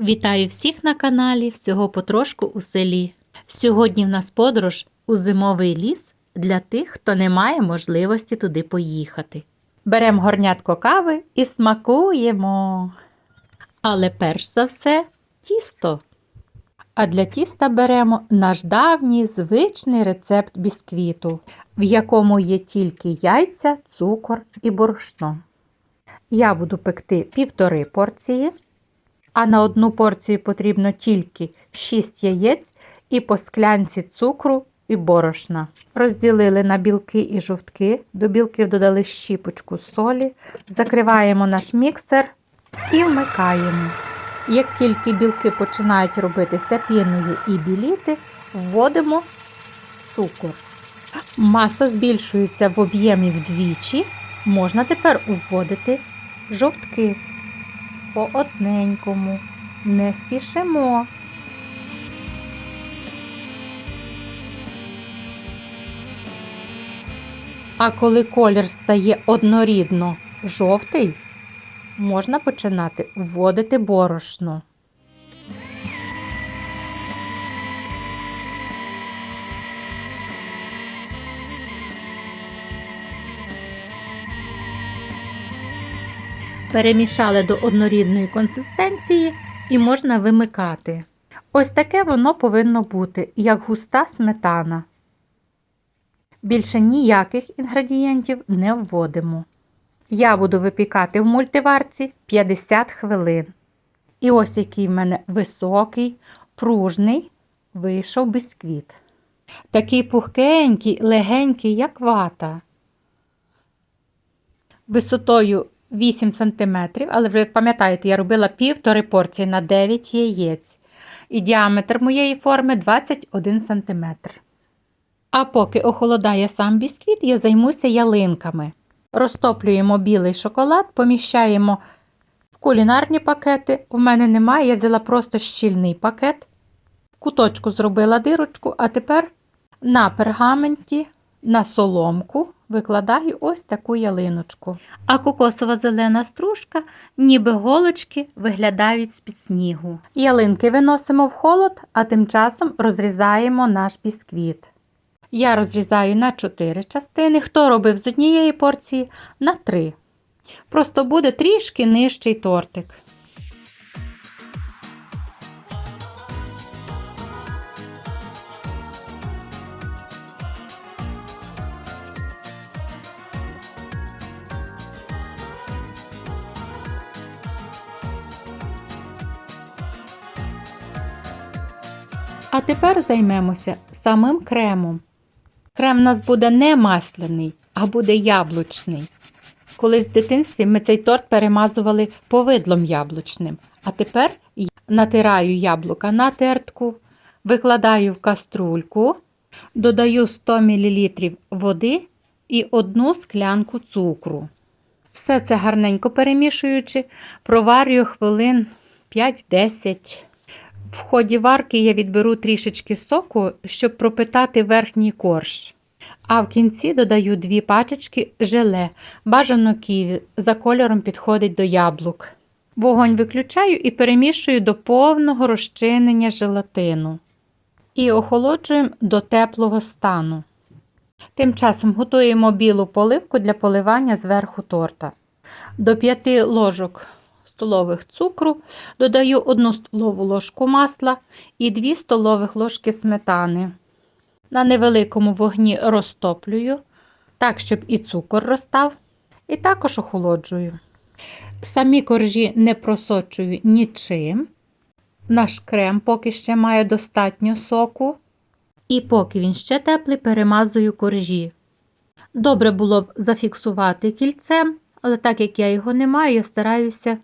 Вітаю всіх на каналі Всього потрошку у селі. Сьогодні в нас подорож у зимовий ліс для тих, хто не має можливості туди поїхати. Беремо горнятко кави і смакуємо. Але перш за все тісто. А для тіста беремо наш давній звичний рецепт бісквіту, в якому є тільки яйця, цукор і борошно. Я буду пекти півтори порції, а на одну порцію потрібно тільки 6 яєць і по склянці цукру і борошна. Розділили на білки і жовтки, до білків додали щіпочку солі, закриваємо наш міксер і вмикаємо. Як тільки білки починають робитися піною і біліти, вводимо цукор. Маса збільшується в об'ємі вдвічі. Можна тепер вводити жовтки по одненькому. Не спішимо. А коли колір стає однорідно жовтий, можна починати вводити борошно. Перемішали до однорідної консистенції і можна вимикати. Ось таке воно повинно бути, як густа сметана. Більше ніяких інгредієнтів не вводимо. Я буду випікати в мультиварці 50 хвилин. І ось який в мене високий, пружний вийшов бісквіт. Такий пухкенький, легенький, як вата. Висотою 8 см, але ви пам'ятаєте, я робила півтори порції на 9 яєць. І діаметр моєї форми 21 см. А поки охолодає сам бісквіт, я займуся ялинками. Розтоплюємо білий шоколад, поміщаємо в кулінарні пакети. У мене немає, я взяла просто щільний пакет. В куточку зробила дирочку, а тепер на пергаменті, на соломку викладаю ось таку ялиночку. А кокосова зелена стружка, ніби голочки, виглядають з-під снігу. Ялинки виносимо в холод, а тим часом розрізаємо наш бісквіт. Я розрізаю на 4 частини. Хто робив з однієї порції на 3. Просто буде трішки нижчий тортик. А тепер займемося самим кремом. Крем у нас буде не масляний, а буде яблучний. Колись в дитинстві ми цей торт перемазували повидлом яблучним. А тепер натираю яблука на тертку, викладаю в каструльку, додаю 100 мл води і одну склянку цукру. Все це гарненько перемішуючи, проварюю хвилин 5-10. В ході варки я відберу трішечки соку, щоб пропитати верхній корж. А в кінці додаю дві пачечки желе, бажано ківі, за кольором підходить до яблук. Вогонь виключаю і перемішую до повного розчинення желатину. І охолоджуємо до теплого стану. Тим часом готуємо білу поливку для поливання зверху торта. До 5 ложок столових цукру, додаю 1 столову ложку масла і 2 столових ложки сметани. На невеликому вогні розтоплюю, так, щоб і цукор розстав, і також охолоджую. Самі коржі не просочую нічим. Наш крем поки ще має достатньо соку. І поки він ще теплий, перемазую коржі. Добре було б зафіксувати кільцем, але так як я його не маю, я стараюся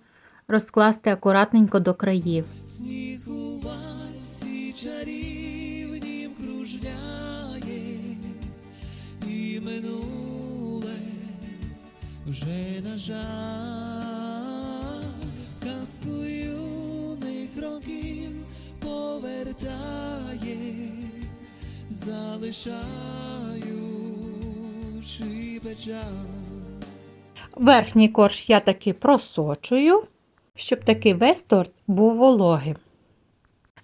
розкласти акуратненько до країв. Сніг у васі чарівнім кружляє, і минуле вже на жаль, казку юних років повертає, залишаючи печаль. Верхній корж я таки просочую, щоб такий весь торт був вологим.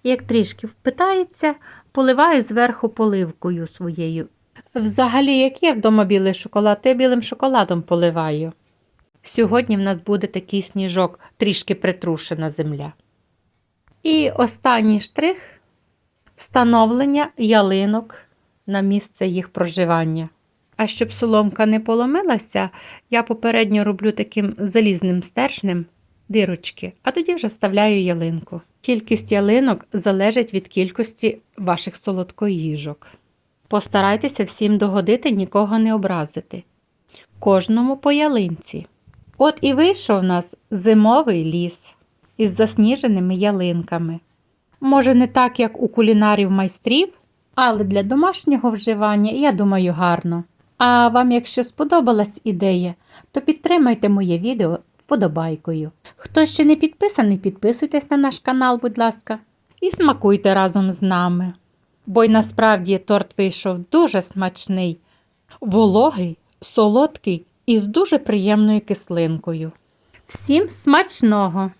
Як трішки впитається, поливаю зверху поливкою своєю. Взагалі, як є вдома білий шоколад, то я білим шоколадом поливаю. Сьогодні в нас буде такий сніжок, трішки притрушена земля. І останній штрих встановлення ялинок на місце їх проживання. А щоб соломка не поломилася, я попередньо роблю таким залізним стержнем дирочки, а тоді вже вставляю ялинку. Кількість ялинок залежить від кількості ваших солодкоїжок. Постарайтеся всім догодити, нікого не образити. Кожному по ялинці. От і вийшов у нас зимовий ліс із засніженими ялинками. Може, не так, як у кулінарів майстрів, але для домашнього вживання, я думаю, гарно. А вам, якщо сподобалась ідея, то підтримайте моє відео вподобайкою. Хто ще не підписаний, підписуйтесь на наш канал, будь ласка, і смакуйте разом з нами. Бо й насправді торт вийшов дуже смачний, вологий, солодкий і з дуже приємною кислинкою. Всім смачного!